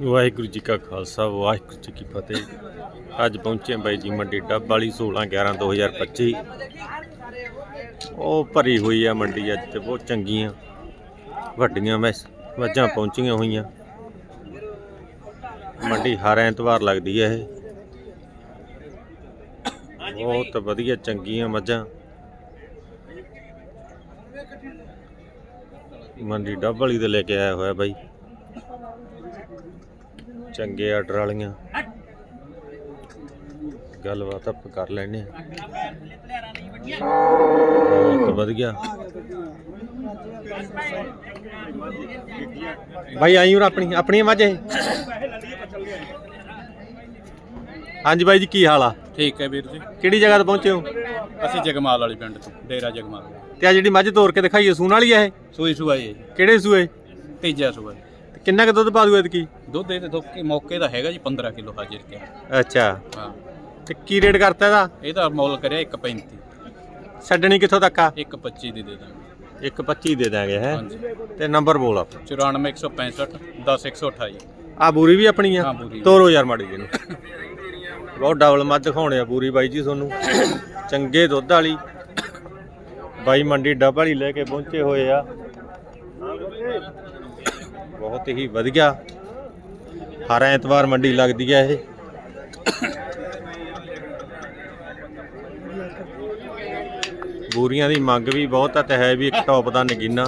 ਵਾਹਿਗੁਰੂ ਜੀ ਕਾ ਖਾਲਸਾ, ਵਾਹਿਗੁਰੂ ਜੀ ਕੀ ਫਤਿਹ। ਅੱਜ ਪਹੁੰਚੇ ਬਾਈ ਜੀ ਮੰਡੀ ਡੱਬ ਵਾਲੀ 16 11 2025 ਉਹ ਭਰੀ ਹੋਈ ਆ ਮੰਡੀ ਅੱਜ ਤੇ ਬਹੁਤ ਚੰਗੀਆਂ, ਵੱਡੀਆਂ ਮੈਸ ਮੱਝਾਂ ਪਹੁੰਚੀਆਂ ਹੋਈਆਂ। ਮੰਡੀ ਹਰ ਐਤਵਾਰ ਲੱਗਦੀ ਹੈ ਇਹ। ਬਹੁਤ ਵਧੀਆ ਚੰਗੀਆਂ ਮੱਝਾਂ। ਮੰਡੀ ਡੱਬ ਵਾਲੀ ਤੇ ਲੈ ਕੇ ਆਇਆ ਹੋਇਆ ਬਾਈ। ਚੰਗੇ ਆਰਡਰ ਵਾਲੀਆਂ। ਗੱਲਬਾਤ ਆਪਾਂ ਕਰ ਲੈਣੇ ਆ ਬਹੁਤ ਵਧੀਆ। ਭਾਈ ਆਈ ਉਰ ਆਪਣੀ ਆਪਣੀ ਮੱਝ ਇਹ। ਹਾਂਜੀ ਬਾਈ ਜੀ ਕੀ ਹਾਲ ਆ? ਠੀਕ ਹੈ ਵੀਰ ਜੀ। ਕਿਹੜੀ ਜਗ੍ਹਾ ਤੇ ਪਹੁੰਚੇ ਹੋ? ਅਸੀਂ ਜਗਮਾਲ ਵਾਲੀ ਪਿੰਡ ਤੋਂ ਡੇਰਾ ਜਗਮਾਲ। ਤੇ ਆ ਜਿਹੜੀ ਮੱਝ ਤੋੜ ਕੇ ਦਿਖਾਈਏ ਸੂਣ ਵਾਲੀ ਆ ਇਹ? ਸੂਈ ਸੁਆਈ ਹੈ ਜੀ। ਕਿਹੜੇ ਸੂਏ? ਤੀਜਾ ਸੂਆ ਕਿੰਨਾ ਕੁ ਦੁੱਧ ਪਾ ਦੂ ਐਤਕੀ? ਦੁੱਧ ਇਹਦੇ ਤੋਂ ਕੀ ਮੌਕੇ ਦਾ ਹੈਗਾ ਜੀ 15 ਕਿਲੋ ਹਾਜ਼ਰ ਕਿਆ ਅੱਛਾ। ਹਾਂ। ਤੇ ਕੀ ਰੇਟ ਕਰਤਾ ਇਹਦਾ? ਇਹਦਾ ਮੁੱਲ ਕਰਿਆ 1.35 ਛੱਡਣੀ ਕਿੱਥੋਂ ਤੱਕ ਆ? 1.25 ਦੀ ਦੇ ਦਾਂਗੇ। 1.25 ਦੇ ਦਾਂਗੇ ਹੈ? ਤੇ ਨੰਬਰ ਬੋਲ ਆਪ। 94165 10128 ਆ ਬੂਰੀ ਵੀ ਆਪਣੀ ਆ। ਤੋਰੋ ਯਾਰ ਮਾੜੀ ਜੀ ਨੂੰ ਬਹੁਤ ਡਬਲ ਮੱਝ ਦਿਖਾਉਣੇ ਆ ਪੂਰੀ ਬਾਈ ਜੀ ਤੁਹਾਨੂੰ। ਚੰਗੇ ਦੁੱਧ ਵਾਲੀ। ਬਾਈ ਮੰਡੀ ਡੱਬ ਵਾਲੀ ਲੈ ਕੇ ਪਹੁੰਚੇ ਹੋਏ ਆ। ਬਹੁਤ ਹੀ ਵਧੀਆ। ਹਰ ਐਤਵਾਰ ਮੰਡੀ ਲੱਗਦੀ ਹੈ ਇਹ। ਬੂਰੀਆਂ ਦੀ ਮੰਗ ਵੀ ਬਹੁਤ ਆ ਤੇ ਹੈ ਵੀ ਇੱਕ ਟੌਪ ਦਾ ਨਗੀਨਾ।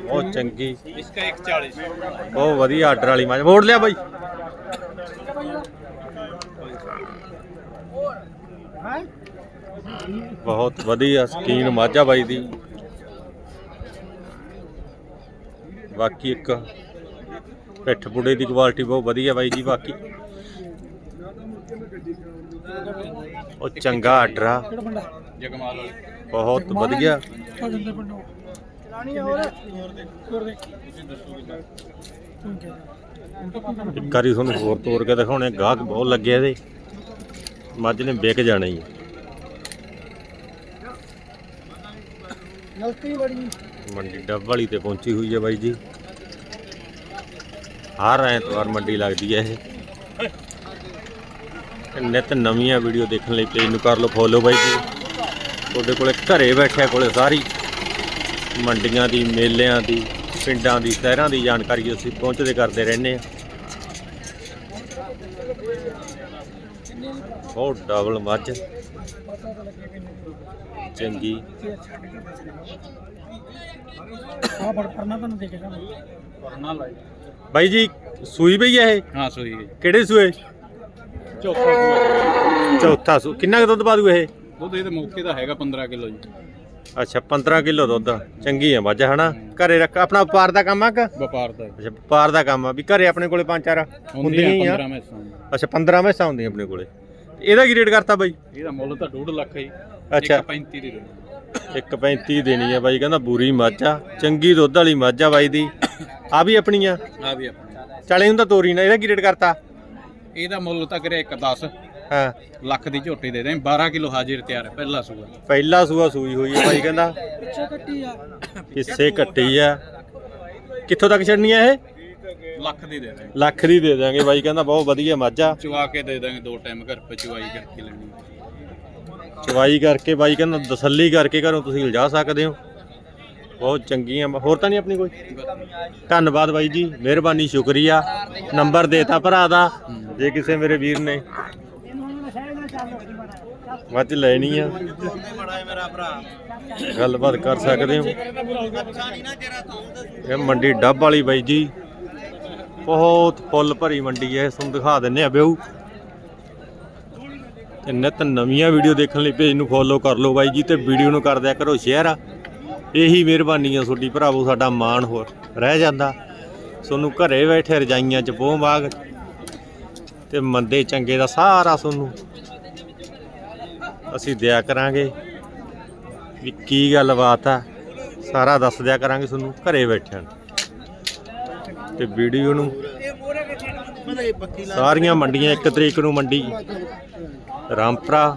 ਬਹੁਤ ਚੰਗੀ। ਇਸਕਾ 140 ਬਹੁਤ ਵਧੀਆ ਆਰਡਰ ਵਾਲੀ ਮੱਝ ਮੋੜ ਲਿਆ ਬਾਈ। ਬਹੁਤ ਵਧੀਆ ਸਕੀਨ ਮਾਝਾ ਬਾਈ ਦੀ। ਬਾਕੀ ਇੱਕ ਪਿੱਠ ਪੁੜੇ ਦੀ ਕੁਆਲਿਟੀ ਬਹੁਤ ਵਧੀਆ ਬਾਈ ਜੀ ਬਾਕੀ ਉਹ ਚੰਗਾ ਆਰਡਰ ਆ। ਜਗਮਾਲ ਬਹੁਤ ਵਧੀਆ। ਇੱਕ ਵਾਰੀ ਤੁਹਾਨੂੰ ਹੋਰ ਤੋੜ ਕੇ ਦਿਖਾਉਣੇ ਗਾਹਕ ਬਹੁਤ ਲੱਗੇ ਇਹਦੇ। ਮੱਝ ਨੇ ਵਿਕ ਜਾਣਾ ਹੀ ਮੰਡੀ ਡੱਬ ਵਾਲੀ ਤੇ ਪਹੁੰਚੀ ਹੋਈ ਹੈ ਬਾਈ ਜੀ। ਹਰ ਐਤਵਾਰ ਮੰਡੀ ਲੱਗਦੀ ਹੈ ਇਹ। ਤੇ ਨਿਤ ਨਵੀਆਂ ਵੀਡੀਓ ਦੇਖਣ ਲਈ ਪੇਜ ਨੂੰ ਕਰ ਲਓ ਫੋਲੋ ਬਾਈ ਜੀ। ਤੁਹਾਡੇ ਕੋਲੇ ਘਰੇ ਬੈਠਿਆ ਕੋਲੇ ਸਾਰੀ ਮੰਡੀਆਂ ਦੀ, ਮੇਲਿਆਂ ਦੀ, ਪਿੰਡਾਂ ਦੀ, ਸ਼ਹਿਰਾਂ ਦੀ ਜਾਣਕਾਰੀ ਅਸੀਂ ਪਹੁੰਚਦੇ ਕਰਦੇ ਰਹਿੰਦੇ ਹਾਂ। ਬਹੁਤ ਡਬਲ ਮੱਝ। ਚੰਗੀ। ਆ ਬੜ ਪਰਨਾ ਤੁਹਾਨੂੰ ਦੇ ਕੇ ਜਾਣਾ ਪਰਨਾ ਲਾਈ। ਬਾਈ ਜੀ ਸੂਈ ਪਈ ਹੈ ਇਹ? ਹਾਂ ਸੂਈ ਹੈ ਕਿਹੜੇ ਸੂਏ? ਚੌਥਾ ਸੂ ਕਿੰਨਾ ਕੁ ਦੁੱਧ ਪਾ ਦੂ ਇਹ? ਦੁੱਧ ਇਹਦੇ ਮੌਕੇ ਦਾ ਹੈਗਾ 15 ਕਿਲੋ ਜੀ। ਅੱਛਾ 15 ਕਿਲੋ ਦੁੱਧ। ਚੰਗੀ ਹੈ ਮੱਝ ਹਨਾ? ਘਰੇ ਰੱਖ ਆਪਣਾ ਵਪਾਰ ਦਾ ਕੰਮ ਆ ਕਿ? ਵਪਾਰ ਦਾ। ਅੱਛਾ ਵਪਾਰ ਦਾ ਕੰਮ ਆ ਵੀ ਘਰੇ ਆਪਣੇ ਕੋਲੇ ਪੰਜ ਚਾਰ ਹੁੰਦੀਆਂ ਹੀ ਆ। 15 ਮੈਸਾਂ ਅੱਛਾ 15 ਮੈਸਾਂ ਹੁੰਦੀਆਂ ਆਪਣੇ ਕੋਲੇ। ਇਹਦਾ ਕੀ ਰੇਟ ਕਰਤਾ ਬਾਈ? ਇਹਦਾ ਮੁੱਲ ਤਾਂ 2.5 ਲੱਖ ਹੈ ਜੀ। ਅੱਛਾ। 1.35 ਦੀ ਦੇ 1.35 ਦੇਣੀ ਆ ਬਾਈ ਕਹਿੰਦਾ ਬੂਰੀ ਮੱਝ ਆ ਚੰਗੀ ਦੁੱਧ ਵਾਲੀ ਮੱਝ ਆ ਬਾਈ ਦੀ। ਆ ਵੀ ਆਪਣੀ ਆ? ਆ ਵੀ ਆਪਣਾ। ਚਲੇ ਹੁੰਦਾ ਤੋਰੀ ਨਾ ਇਹਦਾ ਕੀ ਰੇਟ ਕਰਤਾ? ਇਹਦਾ ਮੁੱਲ ਤਾਂ ਕਰਿਆ 1.10 ਹਾਂ। ਲੱਖ ਦੀ ਝੋਟੀ ਦੇ ਦੇ 12 ਕਿਲੋ ਹਾਜ਼ਰ ਤਿਆਰ ਹੈ ਪਹਿਲਾ ਸੂਆ। ਪਹਿਲਾ ਸੂਆ ਸੂਈ ਹੋਈ ਹੈ ਬਾਈ ਕਹਿੰਦਾ। ਪਿੱਛੇ ਕੱਟੀ ਆ। ਹਿੱਸੇ ਕੱਟੀ ਆ। ਕਿੱਥੋਂ ਤੱਕ ਛੱਡਣੀ ਆ ਇਹ? ਲੱਖ ਦੀ ਦੇ ਦੇ ਲੱਖ ਦੀ ਦੇ ਦਾਂਗੇ ਬਾਈ ਕਹਿੰਦਾ ਬਹੁਤ ਵਧੀਆ ਮੱਝ ਆ। ਚੁਆ ਕੇ ਦੇ ਦਾਂਗੇ ਦੋ ਟਾਈਮ ਘਰ ਪੇ ਚੁਆਈ ਕਰਕੇ ਲੈਣੀ। ਚਵਾਈ ਕਰਕੇ ਬਾਈ ਕਹਿੰਦਾ ਤਸੱਲੀ ਕਰਕੇ ਘਰੋਂ ਤੁਸੀਂ ਲਿਜਾ ਸਕਦੇ ਹੋ। ਬਹੁਤ ਚੰਗੀਆਂ, ਹੋਰ ਤਾਂ ਨਹੀਂ ਆਪਣੀ ਕੋਈ? ਧੰਨਵਾਦ ਬਾਈ ਜੀ, ਮਿਹਰਬਾਨੀ, ਸ਼ੁਕਰੀਆ। ਨੰਬਰ ਦੇਤਾ ਭਰਾ ਦਾ, ਜੇ ਕਿਸੇ ਮੇਰੇ ਵੀਰ ਨੇ। ਮੱਝ ਲੈਣੀ ਆ। ਗੱਲਬਾਤ ਕਰ ਸਕਦੇ ਹੋ। ਇਹ ਮੰਡੀ ਡੱਬ ਵਾਲੀ ਬਾਈ ਜੀ। ਬਹੁਤ ਫੁੱਲ ਭਰੀ ਮੰਡੀ ਹੈ ਤੁਹਾਨੂੰ ਦਿਖਾ ਦਿੰਨੇ ਆ ਬਿਊ। ਤੇ ਨਿਤ ਨਵੀਆਂ ਵੀਡੀਓ ਦੇਖਣ ਲਈ ਪੇਜ ਨੂੰ ਫੋਲੋ ਕਰ ਲਓ ਬਾਈ ਜੀ ਤੇ ਵੀਡੀਓ ਨੂੰ ਕਰ ਦਿਆ ਕਰੋ ਸ਼ੇਅਰ ਇਹੀ ਮਿਹਰਬਾਨੀ ਆ ਤੁਹਾਡੀ ਭਰਾਵੋ ਸਾਡਾ ਮਾਣ ਹੋਰ ਰਹਿ ਜਾਂਦਾ। ਤੁਹਾਨੂੰ ਘਰੇ ਬੈਠੇ ਰਜਾਈਆਂ ਚ ਪੋਹ ਬਾਗ ਤੇ ਮੰਦੇ ਚੰਗੇ ਦਾ ਸਾਰਾ ਤੁਹਾਨੂੰ ਅਸੀਂ ਦਿਆ ਕਰਾਂਗੇ। ਵੀ ਕੀ ਗੱਲਬਾਤ ਆ ਸਾਰਾ ਦੱਸ ਦਿਆ ਕਰਾਂਗੇ ਤੁਹਾਨੂੰ ਘਰੇ ਬੈਠਿਆਂ ਤੇ ਵੀਡੀਓ ਨੂੰ ਸਾਰੀਆਂ ਮੰਡੀਆਂ ਇੱਕ ਤਰੀਕ ਨੂੰ ਮੰਡੀ। ਰਾਮਪਰਾ।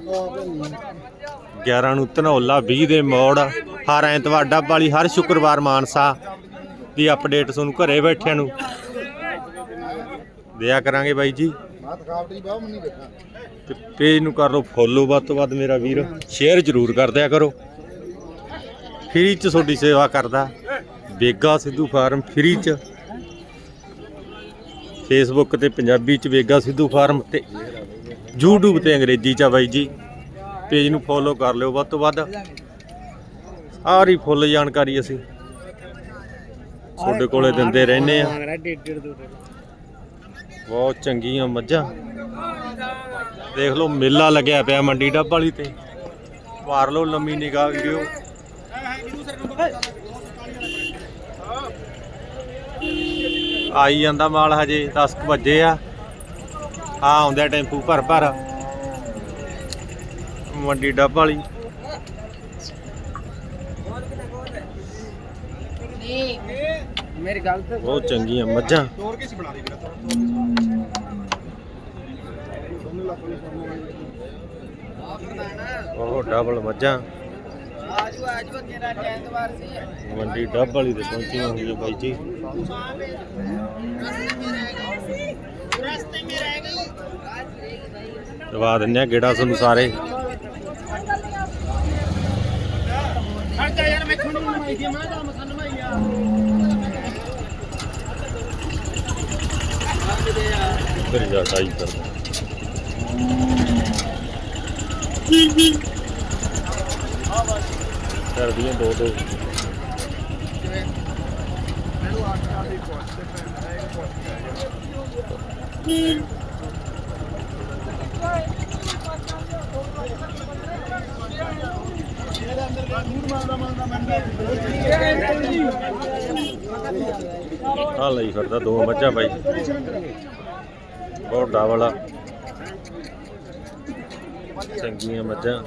11 ਨੂੰ ਧਨੌਲਾ 20 ਦੇ ਮੋੜ। ਹਰ ਐਤਵਾਰ ਡੱਬ ਵਾਲੀ, ਹਰ ਸ਼ੁੱਕਰਵਾਰ ਮਾਨਸਾ। ਦੀ ਅਪਡੇਟ ਤੁਹਾਨੂੰ ਘਰੇ ਬੈਠਿਆਂ ਨੂੰ। ਦਿਆ ਕਰਾਂਗੇ ਬਾਈ ਜੀ। ਤੇ ਪੇਜ ਨੂੰ ਕਰ ਲਓ ਫੋਲੋ ਵੱਧ ਤੋਂ ਵੱਧ ਮੇਰਾ ਵੀਰ। ਸ਼ੇਅਰ ਜ਼ਰੂਰ ਕਰ ਦਿਆ ਕਰੋ। ਫ੍ਰੀ ਚ ਤੁਹਾਡੀ ਸੇਵਾ ਕਰਦਾ। ਵੇਗਾ ਸਿੱਧੂ ਫਾਰਮ ਫ੍ਰੀ ਚ। ਫੇਸਬੁੱਕ ਤੇ ਪੰਜਾਬੀ ਚ ਵੇਗਾ ਸਿੱਧੂ ਫਾਰਮ ਤੇ YouTube ਤੇ ਅੰਗਰੇਜ਼ੀ ਚ ਆ ਬਾਈ ਜੀ। ਪੇਜ ਨੂੰ ਫੋਲੋ ਕਰ ਲਿਓ ਵੱਧ ਤੋਂ ਵੱਧ। ਸਾਰੀ ਫੁੱਲ ਜਾਣਕਾਰੀ ਅਸੀਂ। ਤੁਹਾਡੇ ਕੋਲੇ ਦਿੰਦੇ ਰਹਿੰਦੇ ਆ। ਬਹੁਤ ਚੰਗੀਆਂ ਮੱਝਾਂ। ਦੇਖ ਲਓ, ਮੇਲਾ ਲੱਗਿਆ ਪਿਆ ਮੰਡੀ ਡੱਬ ਵਾਲੀ ਤੇ। ਮਾਰ ਲਓ ਲੰਮੀ ਨਿਗਾਹ ਵੀਡੀਓ। ਆਈ ਜਾਂਦਾ ਮਾਲ ਹਜੇ 10 ਕੁ ਵਜੇ ਆ। ਆ ਆਉਂਦਾ ਟੈਂਪੂ ਭਰ ਭਰ। ਮੰਡੀ ਡੱਬ ਵਾਲੀ। ਮੇਰੀ ਗੱਲ ਤੇ ਬਹੁਤ ਚੰਗੀਆਂ ਮੱਝਾਂ। ਉਹ ਡਬਲ ਮੱਝਾਂ। ਆਜੂ ਆਜੂ ਤੇਰਾ ਐਤਵਾਰ ਸੀ ਮੰਡੀ ਡੱਬ ਵਾਲੀ ਤੇ ਪਹੁੰਚੀਆਂ ਹੋਈਆਂ ਬਾਈ ਜੀ। ਰਸਤੇ ਮੇ ਰਹਿ ਗਈ। ਦਵਾ ਦਿੰਨੇ ਆ ਗੇੜਾ ਤੁਹਾਨੂੰ ਸਾਰੇ। ਖਰਚਾ ਯਾਰ ਮੈਂ ਖੁਣੀ ਨੂੰ ਮਾਈ ਦੀ ਮੈਂ ਤਾਂ ਮਸਨ ਮਾਈ ਆ ਫਿਰ ਜਾ ਟਾਈ ਕਰ ਕਰਦੀਆਂ ਦੋ ਦੋ ਆ ਲਈ ਫਿਰਦਾ ਦੋ ਮੱਝਾਂ ਬਾਈ। ਬਹੁਤ ਡਾਵਲਾ ਚੰਗੀਆਂ ਮੱਝਾਂ।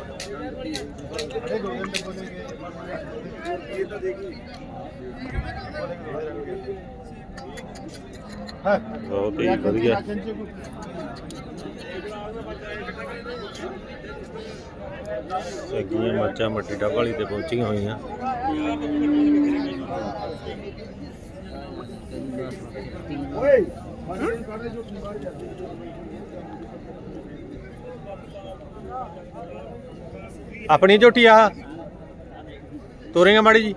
ਬਹੁਤ ਹੀ ਵਧੀਆ। ਸੱਗੀ ਮੱਝਾਂ, ਮੱਟੀ ਡੱਬ ਤੇ ਪਹੁੰਚੀਆਂ ਹੋਈਆਂ। ਆਪਣੀ ਝੋਟੀ ਆ। ਤੋਰੇਗਾ ਮਾੜੀ ਜੀ।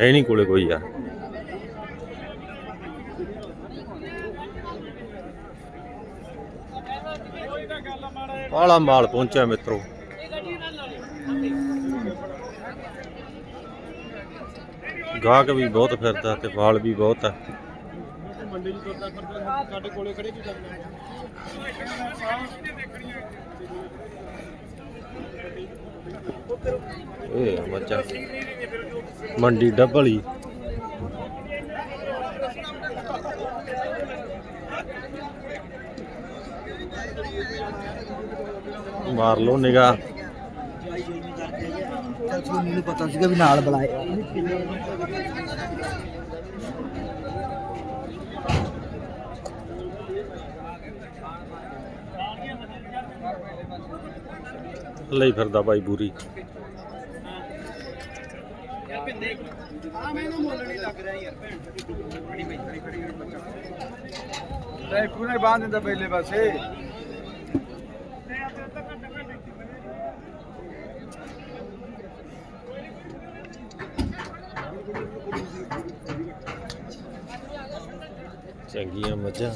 ਹੈ ਨਹੀਂ ਕੋਲੇ ਕੋਈ ਯਾਰ ਆਲਾ ਮਾਲ ਪਹੁੰਚਿਆ ਮਿੱਤਰੋ। ਗਾਹਕ ਵੀ ਬਹੁਤ ਫਿਰਦਾ ਤੇ ਵਾਲ ਵੀ ਬਹੁਤ ਆ। ਮੰਡੀ ਚ ਤੁਰਦਾ ਫਿਰਦਾ ਸਾਡੇ ਕੋਲੇ ਖੜੇ ਕੀ ਕਰਨਾ ਇਹ ਆ ਮੰਡੀ ਡੱਬਲੀ। ਮਾਰ ਲਓ ਨਿਗਾਹ। ਮੈਨੂੰ ਪਤਾ ਸੀਗਾ ਵੀ ਨਾਲ ਬੁਲਾਏ। ਲਈ ਫਿਰਦਾ ਬਾਈ ਬੂਰੀ। ਆ ਮੈਨੂੰ ਮੁੱਲ ਨਹੀਂ ਲੱਗ ਰਿਹਾ ਯਾਰ ਭੈਣ ਬੜੀ ਬਈ ਖੜੀ ਬੱਚਾ ਟੈਪੂ ਨੇ ਬਾਂਧ ਦਿੰਦਾ ਪਹਿਲੇ ਪਾਸੇ। ਚੰਗੀਆਂ ਮੱਝਾਂ।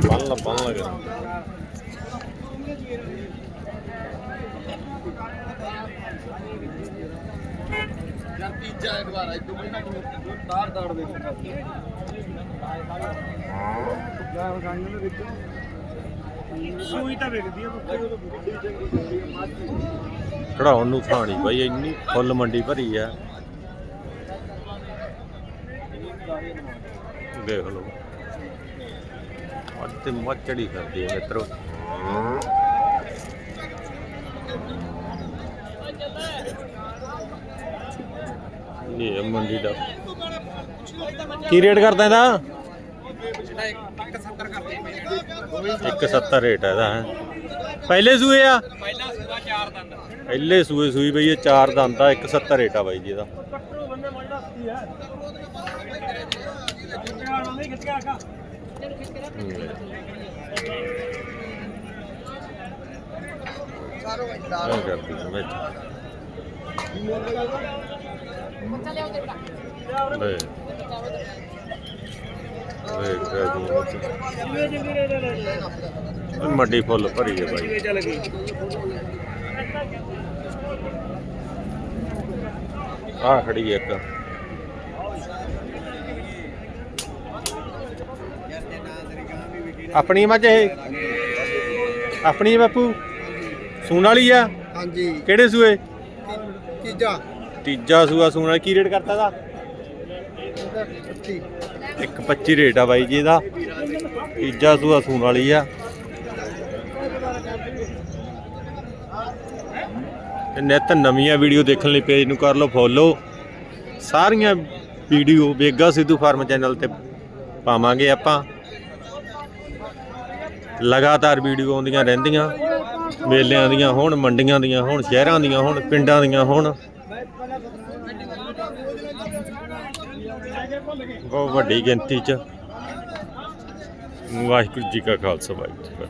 ਬੰਨ ਲਾ ਬੰਨ ਲਾ ਕਰ ਯਾਰ ਤੀਜਾ ਇੱਕ ਵਾਰ ਇੱਕ ਮਹੀਨਾ ਤਾਰ ਤਾੜ ਦੇ ਨੂੰ ਵਿੱਚ ਸੂਈ ਤਾਂ ਵਿਕਦੀ ਆ ਖੜਾਉਣ ਨੂੰ ਥਾਣੀ ਬਾਈ ਇੰਨੀ ਫੁੱਲ ਮੰਡੀ ਭਰੀ ਆ। ਦੇਖ ਲਓ। ਅੱਜ ਤੇ ਮੱਚੜੀ ਕਰਦੀ ਹੈ ਮਿੱਤਰੋ। ਇਹ ਹੈ ਮੰਡੀ ਦਾ। ਕੀ ਰੇਟ ਕਰਦਾ ਇਹਦਾ? 170 ਰੇਟ ਹੈ ਇਹਦਾ ਹੈਂ। ਪਹਿਲੇ ਸੂਏ ਆ? ਪਹਿਲੇ ਸੂਏ ਸੂਈ ਬਈ ਇਹ ਚਾਰ ਦੰਦ ਆ 170 ਰੇਟ ਆ ਬਾਈ ਜੀ ਇਹਦਾ। ਹਾਂ ਕਰਦੀ ਆ, ਵਿੱਚ। ਲੈ। ਵੇ ਕਰਦੀ ਮੱਡੀ ਫੁੱਲ ਭਰੀ ਹੈ ਬਾਈ। ਆ ਖੜੀ ਹੈ ਇੱਕ। ਆਪਣੀ ਮੱਝ ਇਹ? ਆਪਣੀ ਹੈ ਬਾਪੂ? ਸੂਣ ਵਾਲੀ ਆ? ਹਾਂਜੀ। ਕਿਹੜੇ ਸੂਏ? ਤੀਜਾ। ਤੀਜਾ ਸੂਆ ਸੂਣ ਵਾਲਾ। ਕੀ ਰੇਟ ਕਰਤਾ ਦਾ ਇੱਕ 25 ਰੇਟ ਆ ਬਾਈ ਜੀ ਇਹਦਾ। ਤੀਜਾ ਸੂਆ ਸੂਣ ਵਾਲੀ ਆ। ਤੇ ਨਿਤ ਨਵੀਆਂ ਵੀਡੀਓ ਦੇਖਣ ਲਈ ਪੇਜ ਨੂੰ ਕਰ ਲਓ ਫੋਲੋ। ਸਾਰੀਆਂ video Vega Sidhu farm channel ਤੇ ਪਾਵਾਂਗੇ ਆਪਾਂ। ਲਗਾਤਾਰ ਵੀਡੀਓ ਆਉਂਦੀਆਂ ਰਹਿੰਦੀਆਂ, ਮੇਲਿਆਂ ਦੀਆਂ ਹੋਣ, ਮੰਡੀਆਂ ਦੀਆਂ ਹੋਣ, ਸ਼ਹਿਰਾਂ ਦੀਆਂ ਹੋਣ, ਪਿੰਡਾਂ ਦੀਆਂ ਹੋਣ। ਬਹੁਤ ਵੱਡੀ ਗਿਣਤੀ ਚ। ਵਾਹਿਗੁਰੂ ਜੀ ਕਾ ਖਾਲਸਾ, ਵਾਹਿਗੁਰੂ ਜੀ ਕੀ